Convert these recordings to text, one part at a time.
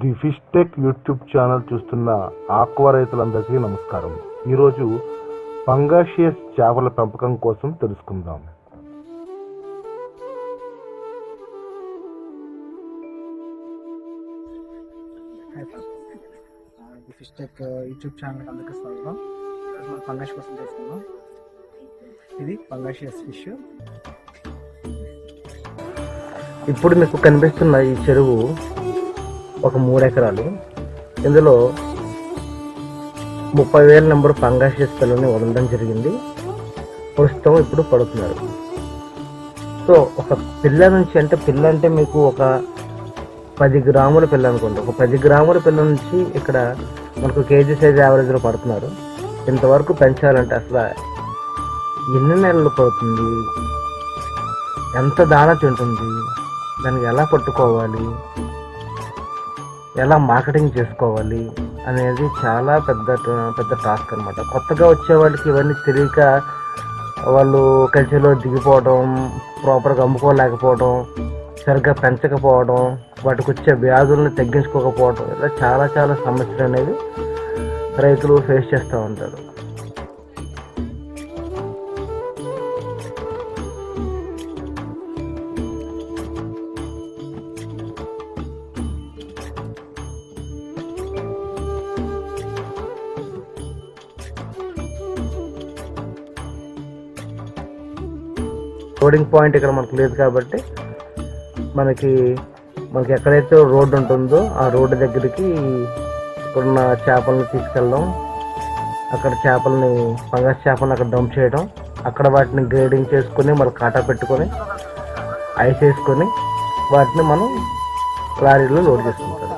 The fish tech YouTube channel చూస్తున్న aqua రైతులందరికీ నమస్కారం. ఈరోజు పంగాషియస్ చేపల పెంపకం కోసం తెలుసుకుందాం. ఫిష్ టెక్ యూట్యూబ్ ఛానల్కి అందరికీ స్వాగతం. మనం పంగాష్ కోసం తెలుసుకుందాం. ఇది పంగాషియస్ ఫిష్. ఇప్పుడు మీకు కనిపిస్తున్న ఈ చెరువు ఒక మూడు ఎకరాలు. ఇందులో ముప్పై వేల నెంబర్ పంగాషియస్ పిల్లల్ని వదలడం జరిగింది. ప్రస్తుతం ఇప్పుడు పడుతున్నారు. సో ఒక పిల్ల నుంచి అంటే పిల్ల అంటే మీకు ఒక పది గ్రాముల పిల్ల అనుకోండి. ఒక పది గ్రాముల పిల్ల నుంచి ఇక్కడ మనకు కేజీ సైజ్ యావరేజ్లో పడుతున్నారు. ఇంతవరకు పెంచాలంటే అసలు ఎన్ని నెలలు పడుతుంది? ఎంత దాణ తింటుంది? దానికి ఎలా పట్టుకోవాలి? ఎలా మార్కెటింగ్ చేసుకోవాలి అనేది చాలా పెద్ద పెద్ద టాస్క్ అనమాట కొత్తగా వచ్చే వాళ్ళకి ఇవన్నీ తెలియక వాళ్ళు కల్చర్లో దిగిపోవడం ప్రాపర్గా అమ్ముకోలేకపోవడం సరిగ్గా పెంచకపోవడం వాటికి వచ్చే వ్యాధులను తగ్గించుకోకపోవడం ఇలా చాలా చాలా సమస్యలు అనేవి రైతులు ఫేస్ చేస్తూ ఉంటారు. లోడింగ్ పాయింట్ ఇక్కడ మనకు లేదు కాబట్టి మనకి మనకి ఎక్కడైతే రోడ్డు ఉంటుందో ఆ రోడ్డు దగ్గరికి ఇప్పుడున్న చేపలను తీసుకెళ్ళడం అక్కడ చేపలని పంగస్ చేపలను అక్కడ డంప్ చేయడం అక్కడ వాటిని గ్రేడింగ్ చేసుకొని మళ్ళీ కాటా పెట్టుకొని ఐస్ వేసుకొని వాటిని మనం లారీలో లోడ్ చేసుకుంటాం.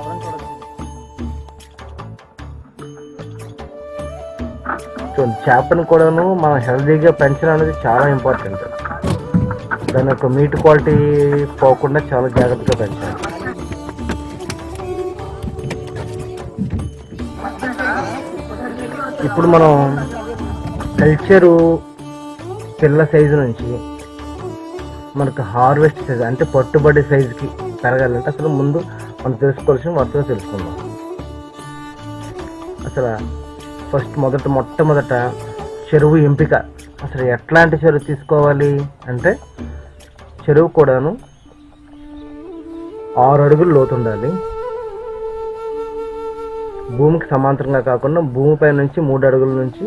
చూడండి చేపను కూడాను మనం హెల్తీగా పెంచడం అనేది చాలా ఇంపార్టెంట్. దాని యొక్క మీట్ క్వాలిటీ పోకుండా చాలా జాగ్రత్తగా పెంచాలి. ఇప్పుడు మనం కల్చరు పిల్ల సైజు నుంచి మనకు హార్వెస్ట్ సైజ్ అంటే పట్టుబడి సైజుకి పెరగాలంటే అసలు ముందు మనం తెలుసుకోవాల్సిన వరుసగా తెలుసుకుందాం. అసలు ఫస్ట్ మొదట మొట్టమొదట చెరువు ఎంపిక. అసలు ఎట్లాంటి చెరువు తీసుకోవాలి అంటే చెరువు కూడాను ఆరు అడుగులు లోతు ఉండాలి భూమికి సమాంతరంగా కాకుండా భూమిపై నుంచి మూడు అడుగుల నుంచి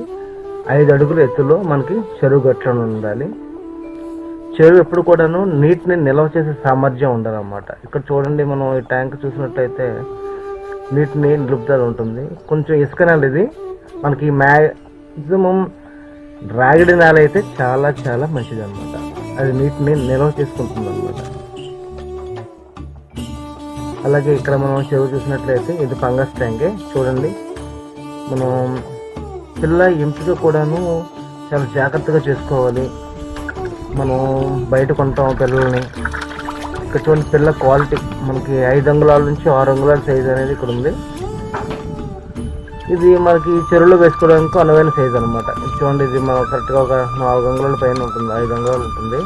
ఐదు అడుగుల ఎత్తులో మనకి చెరువు గట్లను ఉండాలి. చెరువు ఎప్పుడు కూడాను నీటిని నిల్వ చేసే సామర్థ్యం ఉండాలన్నమాట. ఇక్కడ చూడండి మనం ఈ ట్యాంక్ చూసినట్లయితే నీటిని నిలుపుదల ఉంటుంది. కొంచెం ఇసుక నేల ఇది. మనకి మ్యాక్సిమం రాగిడి నేల అయితే చాలా చాలా మంచిది అనమాట అది నీటిని నిల్వ చేసుకుంటుంది అనమాట అలాగే ఇక్కడ మనం చెరువు చూసినట్లయితే ఇది ఫంగస్ ట్యాంకే. చూడండి. మనం పిల్ల ఎంపిక కూడాను చాలా జాగ్రత్తగా చేసుకోవాలి. మనం బయట కొంటాం పిల్లల్ని. ఇక్కడ చూడండి పిల్ల క్వాలిటీ మనకి ఐదు అంగుళాల నుంచి ఆరు అంగుళాల సైజ్ అనేది ఇక్కడ ఉంది ఇది మనకి చెరువులో వేసుకోవడానికి అనువైన సైజ్ అనమాట చూడండి ఇది మనం కరెక్ట్గా ఒక నాలుగు అంగుళాల పైన ఉంటుంది ఐదు అంగుళాలు ఉంటుంది.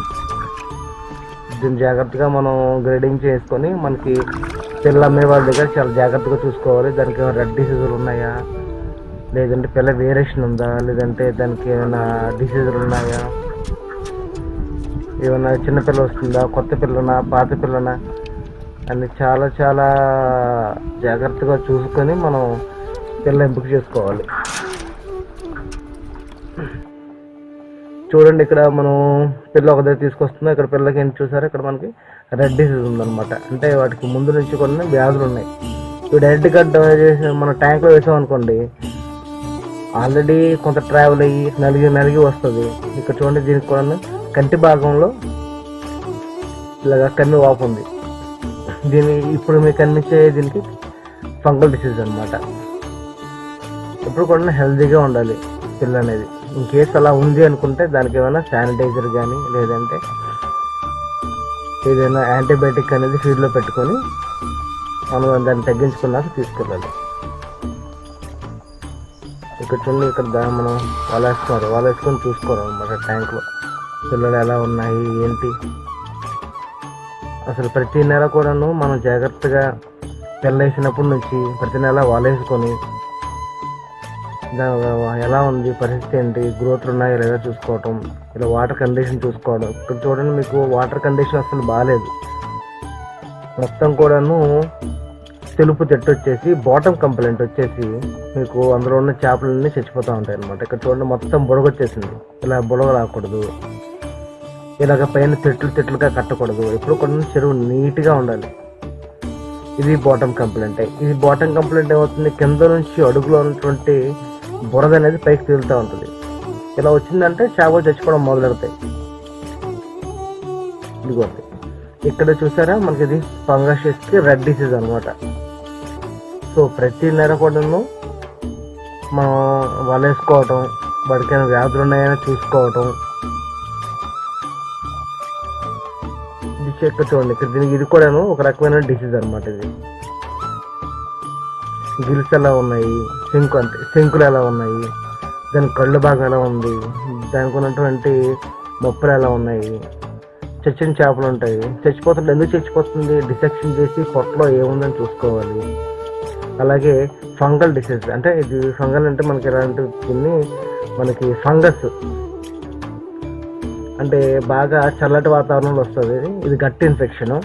దీన్ని జాగ్రత్తగా మనం గ్రేడింగ్ చేసుకొని మనకి పిల్ల అమ్మే వాళ్ళ దగ్గర చాలా జాగ్రత్తగా చూసుకోవాలి. దానికి ఏమైనా రెడ్ డిసీజులు ఉన్నాయా? లేదంటే పిల్ల వేరియేషన్ ఉందా? లేదంటే దానికి ఏమైనా డిసీజులు ఉన్నాయా? ఏమైనా చిన్నపిల్ల వస్తుందా? కొత్త పిల్లనా? పాత పిల్లనా? అని చాలా చాలా జాగ్రత్తగా చూసుకొని మనం పిల్ల ఎంపిక చేసుకోవాలి. చూడండి ఇక్కడ మనం పిల్ల ఒక దగ్గర తీసుకొస్తున్నాం ఇక్కడ పిల్లకి ఏంటి చూసారో? ఇక్కడ మనకి రెడ్ డిసీజ్ ఉందన్నమాట. అంటే వాటికి ముందు నుంచి కొన్ని వ్యాధులు ఉన్నాయి. ఇవి కట్ చేసి మన ట్యాంక్లో వేసాం అనుకోండి ఆల్రెడీ కొంత ట్రావెల్ అయ్యి నలిగి నలిగి వస్తుంది. ఇక్కడ చూడండి దీనికి కూడా కంటి భాగంలో ఇలాగ కన్ను వాపు ఉంది. దీని ఇప్పుడు మీకు కనిపించే దీనికి ఫంగల్ డిసీజ్ అనమాట ఎప్పుడు కూడా హెల్తీగా ఉండాలి పిల్ల అనేది. ఇన్ కేసు అలా ఉంది అనుకుంటే దానికి ఏమైనా శానిటైజర్ కానీ లేదంటే ఏదైనా యాంటీబయాటిక్ అనేది ఫీడ్లో పెట్టుకొని మనం దాన్ని తగ్గించుకున్నాక తీసుకెళ్ళాలి. ఇక్కడ చూడండి ఇక్కడ దాన్ని మనం వల వేస్తున్నారు. చూసుకోవాలి అనమాట ట్యాంక్లో. పిల్లలు ఎలా ఉన్నాయి ఏంటి? అసలు ప్రతి నెల కూడాను మనం జాగ్రత్తగా పిల్ల వేసినప్పటి నుంచి ప్రతి నెల వాలేసుకొని ఎలా ఉంది పరిస్థితి ఏంటి? గ్రోత్ ఉన్నాయా లేదా చూసుకోవటం? ఇలా వాటర్ కండిషన్ చూసుకోవడం? ఇక్కడ చూడండి మీకు వాటర్ కండిషన్ అసలు బాగాలేదు మొత్తం కూడాను తెలుపు తెట్టు వచ్చేసి బాటమ్ కంప్లైంట్ వచ్చేసి మీకు అందులో ఉన్న చేపలన్నీ చచ్చిపోతూ ఉంటాయి అనమాట ఇక్కడ చూడండి మొత్తం బుడగ వచ్చేసింది. ఇలా బుడగ రాకూడదు. ఇలాగ పైన తిట్లు తెట్లుగా కట్టకూడదు. ఎప్పుడు కూడా చెరువు నీట్గా ఉండాలి. ఇది బాటమ్ కంప్లైంట్ ఇది బాటమ్ కంప్లైంట్ ఏమవుతుంది? కింద నుంచి అడుగులో ఉన్నటువంటి బురద అనేది పైకి తేలుతూ ఉంటుంది. ఇలా వచ్చిందంటే చేపలు చచ్చిపోవడం మొదలెడతాయి ఇదిగోండి ఇక్కడ చూసారా? మనకి ఇది ఫంగస్ రెడ్ డిసీజ్ అనమాట సో ప్రతి నెల కూడాను మనం వలేసుకోవటం వాడికైనా వ్యాధులు ఉన్నాయని చూసుకోవటం. ఇది చెక్క చూడండి. ఇక్కడ దీనికి ఇది కూడాను ఒక రకమైన డిసీజ్ అనమాట ఇది. గిల్స్ ఎలా ఉన్నాయి శంకు అంటే శంకులు ఎలా ఉన్నాయి దాని కళ్ళు బాగా ఎలా ఉంది దానికి ఉన్నటువంటి మొప్పలు ఎలా ఉన్నాయి చచ్చిన చేపలు ఉంటాయి. చచ్చిపోతుంటే ఎందుకు చచ్చిపోతుంది? డిసెక్షన్ చేసి పొట్టలో ఏముందని చూసుకోవాలి. అలాగే ఫంగల్ డిసీజ్ అంటే ఇది ఫంగల్ అంటే మనకి ఎలాంటి కొన్ని మనకి ఫంగస్. అంటే బాగా చల్లటి వాతావరణంలో వస్తుంది. ఇది గట్టి ఇన్ఫెక్షను.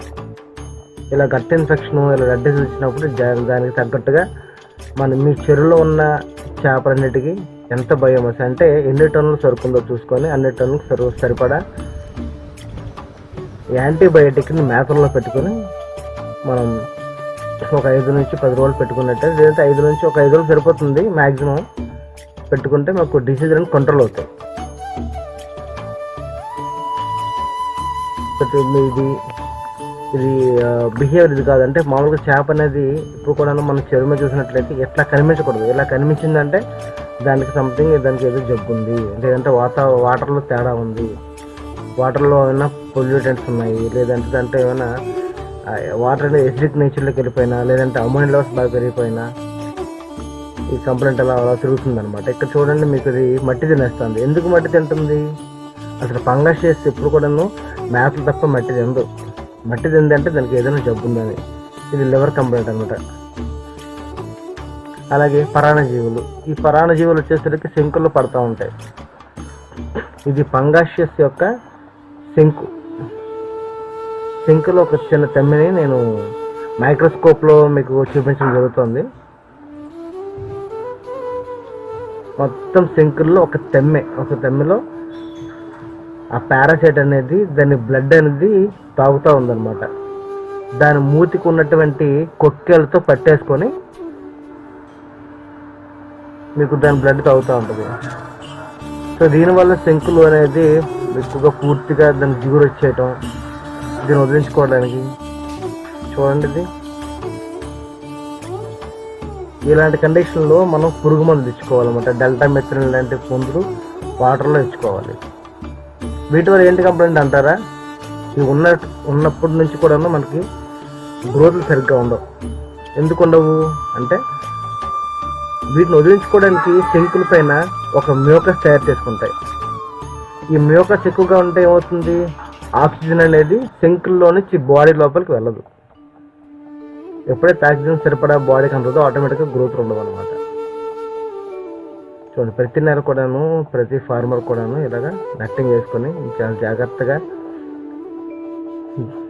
ఇలా గట్ ఇన్ఫెక్షన్ ఇలా రెడ్ డిసీజ్ వచ్చినప్పుడు జా- దానికి తగ్గట్టుగా మన మీ చెరువులో ఉన్న చేపలన్నిటికీ ఎంత బయోమస్ అంటే ఎన్ని టన్నులు సరుకుందో చూసుకొని అన్ని టన్నులకు సరు సరిపడా యాంటీబయాటిక్ని మేకల్లో పెట్టుకొని మనం ఒక ఐదు నుంచి పది రోజులు పెట్టుకున్నట్టే లేదంటే ఐదు నుంచి ఒక ఐదు రోజులు సరిపోతుంది మ్యాక్సిమం పెట్టుకుంటే మాకు డిసీజ్ అనేది కంట్రోల్ అవుతాయి. ఇది ఇది బిహేవియర్ ఇది కాదంటే మామూలుగా చేప అనేది ఇప్పుడు కూడా మనం చెరువు మీద చూసినట్లయితే ఎట్లా కనిపించకూడదు. ఇలా కనిపించిందంటే దానికి సంథింగ్ దానికి ఏదో జబ్బు ఉంది. లేదంటే వాతా వాటర్లో తేడా ఉంది. వాటర్లో ఏమైనా పొల్యూటెంట్స్ ఉన్నాయి. లేదంటే దాంట్లో ఏమైనా వాటర్ అనేది ఎసిడిక్ నేచర్లోకి వెళ్ళిపోయినా లేదంటే అమోనియా లెవెల్స్ బాగా పెరిగిపోయినా ఈ కంప్లైంట్ అలా అలా తిరుగుతుంది అనమాట ఇక్కడ చూడండి మీకు ఇది మట్టి తినేస్తుంది. ఎందుకు మట్టి తింటుంది? అసలు ఫంగస్ చేస్తే ఎప్పుడు కూడాను మ్యాప్లు తప్ప మట్టి తిందు మట్టి తిందంటే దానికి ఏదైనా జబ్బు ఉందని ఇది లివర్ కంప్లైంట్ అనమాట అలాగే పరాణజీవులు ఈ పరాణజీవులు వచ్చేసరికి శంకులు పడతా ఉంటాయి. ఇది ఫంగాషియస్ యొక్క శంకు. శంకులో ఒక చిన్న తెమ్మిని నేను మైక్రోస్కోప్లో మీకు చూపించడం జరుగుతుంది. మొత్తం శంకుల్లో ఒక తెమ్మె ఒక తెమ్మెలో ఆ పారాసైట్ అనేది దాని బ్లడ్ అనేది తాగుతూ ఉందన్నమాట. దాని మూతికి ఉన్నటువంటి కొక్కెలతో పట్టేసుకొని మీకు దాని బ్లడ్ తాగుతూ ఉంటుంది. సో దీనివల్ల శంకులు అనేది ఎక్కువగా పూర్తిగా దాన్ని జిగురు వచ్చేయటం దీన్ని వదిలించుకోవడానికి చూడండి ఇది. ఇలాంటి కండిషన్లో మనం పురుగు మందులు ఇచ్చుకోవాలన్నమాట డెల్టా మెత్రిన్ లాంటి మందులు వాటర్లో ఇచ్చుకోవాలి వీటి వల్ల ఏంటి కంప్లైంట్ అంటారా? ఇవి ఉన్న ఉన్నప్పటి నుంచి కూడా మనకి గ్రోత్లు సరిగ్గా ఉండవు. ఎందుకు ఉండవు? అంటే వీటిని వదిలించుకోవడానికి శంకుల పైన ఒక మ్యూకస్ తయారు చేసుకుంటాయి. ఈ మ్యూకస్ ఎక్కువగా ఉంటే ఏమవుతుంది? ఆక్సిజన్ అనేది శంకుల్లో నుంచి బాడీ లోపలికి వెళ్ళదు. ఎప్పుడైతే ఆక్సిజన్ సరిపడా బాడీకి అందదో ఆటోమేటిక్గా గ్రోత్ ఉండదు అనమాట చూడండి ప్రతి నెల కూడాను ప్రతి ఫార్మర్ కూడాను ఇలాగా నెట్టింగ్ వేసుకొని చాలా జాగ్రత్తగా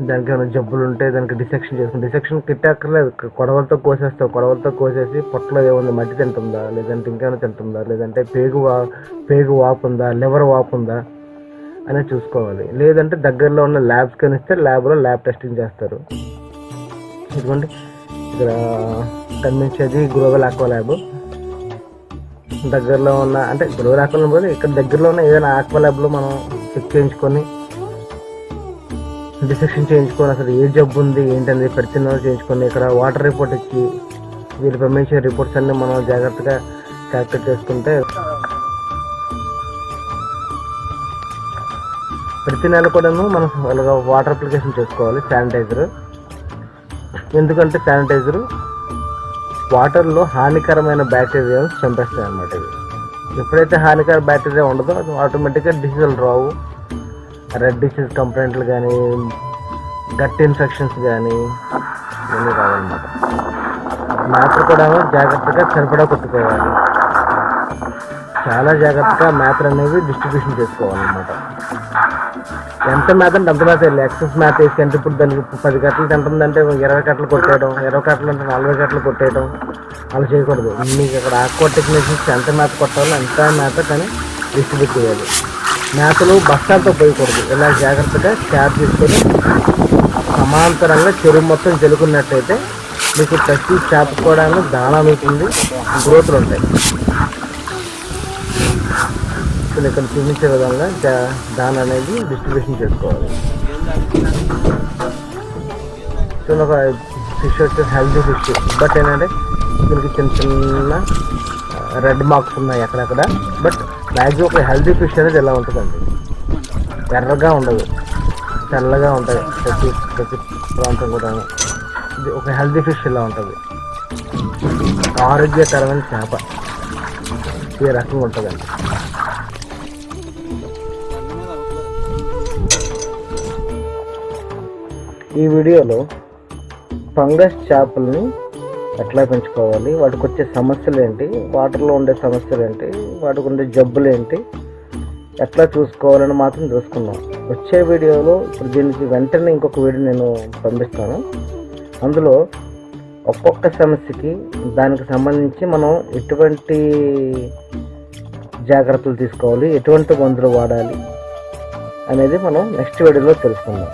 దానికి ఏమైనా జబ్బులు ఉంటే దానికి డిసెక్షన్ చేసుకుని డిసెక్షన్ కిట్టక్కర్లేదు. కొడవలతో కోసేస్తావు కొడవలతో కోసేసి పొట్టలో ఏముంది మట్టి తింటుందా? లేదంటే ఇంకేమైనా తింటుందా? లేదంటే పేగు వా పేగు వాపు ఉందా? లివర్ వాపు ఉందా? అనేది చూసుకోవాలి. లేదంటే దగ్గరలో ఉన్న ల్యాబ్స్ కనిస్తే ల్యాబ్లో ల్యాబ్ టెస్టింగ్ చేస్తారు. ఎందుకంటే ఇక్కడ కనిపించేది గ్లోబల్ ఆక్వా ల్యాబ్. దగ్గరలో ఉన్న అంటే గ్లోబల్ ఆకులను ల్యాబ్ ఇక్కడ దగ్గరలో ఉన్న ఏదైనా ఆక్వా ల్యాబ్లో మనం చెక్ చేయించుకొని డిసెక్షన్ చేయించుకొని అసలు ఏ జబ్బు ఉంది ఏంటనేది పరిశీలన చేయించుకొని ఇక్కడ వాటర్ రిపోర్ట్ ఇచ్చి వీళ్ళు పంపించే రిపోర్ట్స్ అన్ని మనం జాగ్రత్తగా క్యాల్కులేట్ చేసుకుంటే ప్రతి నెల కూడాను మనం అలాగా వాటర్ అప్లికేషన్ చేసుకోవాలి శానిటైజర్ ఎందుకంటే శానిటైజరు వాటర్లో హానికరమైన బ్యాక్టీరియాను చంపేస్తాయి అన్నమాట ఇవి. ఎప్పుడైతే హానికర బ్యాక్టీరియా ఉండదో అది ఆటోమేటిక్గా డిసీజులు రావు. రెడ్ డిసీజ్ కంప్లైంట్లు కానీ గట్ ఇన్ఫెక్షన్స్ కానీ ఇవన్నీ రావన్నమాట. మేత కూడా జాగ్రత్తగా సరిపడా కొట్టుకోవాలి. చాలా జాగ్రత్తగా మేతలు అనేవి డిస్ట్రిబ్యూషన్ చేసుకోవాలన్నమాట. ఎంత మేత అంటే అంత మేత వెళ్ళి ఎక్సెస్ మేత వేసి అంటే ఇప్పుడు దానికి పది కట్టలు తింటుందంటే ఇరవై కట్టలు కొట్టేయడం ఇరవై కట్టలు అంటే నలభై కట్టలు కొట్టేయడం అలా చేయకూడదు. మీకు ఇక్కడ ఆక్వా టెక్నీషియన్స్ ఎంత మేత కొట్టాలో అంత మేత కానీ డిస్ట్రిబ్యూట్ చేయాలి. మేతలు బస్తాలతో పోయకూడదు. ఇలా జాగ్రత్తగా క్యార్ తీసుకొని సమాంతరంగా చెరువు మొత్తం చెలుకున్నట్టయితే మీకు ప్రతి చేప కూడా దానా అవుతుంది. గ్రోత్లు ఉంటాయి. కొన్ని ఇక్కడ చూపించే విధంగా దాని అనేది డిస్ట్రిబ్యూషన్ చేసుకోవాలి. సో ఒక ఫిష్ వచ్చేసి హెల్దీ ఫిష్ బట్ ఏంటంటే దీనికి చిన్న చిన్న రెడ్ మార్క్స్ ఉన్నాయి అక్కడక్కడ. బట్ మ్యాక్సిమం ఒక హెల్దీ ఫిష్ అనేది ఎలా ఉంటుందండి? ఎర్రగా ఉండదు. తెల్లగా ఉంటుంది. ప్రతి ప్రతి ప్రాంతం కూడా ఇది ఒక హెల్దీ ఫిష్ ఇలా ఉంటుంది. ఆరోగ్యకరమైన చేప. ఈ రకంగా ఉంటుందండి. ఈ వీడియోలో ఫంగస్ చేపల్ని ఎట్లా పెంచుకోవాలి? వాటికి వచ్చే సమస్యలు ఏంటి వాటర్లో ఉండే సమస్యలు ఏంటి వాటికి ఉండే జబ్బులు ఏంటి ఎట్లా చూసుకోవాలని మాత్రం చూసుకున్నాం వచ్చే వీడియోలో ఇప్పుడు దీనికి వెంటనే ఇంకొక వీడియో నేను పంపిస్తాను. అందులో ఒక్కొక్క సమస్యకి దానికి సంబంధించి మనం ఎటువంటి జాగ్రత్తలు తీసుకోవాలి? ఎటువంటి మందులు వాడాలి? అనేది మనం నెక్స్ట్ వీడియోలో తెలుసుకుందాం.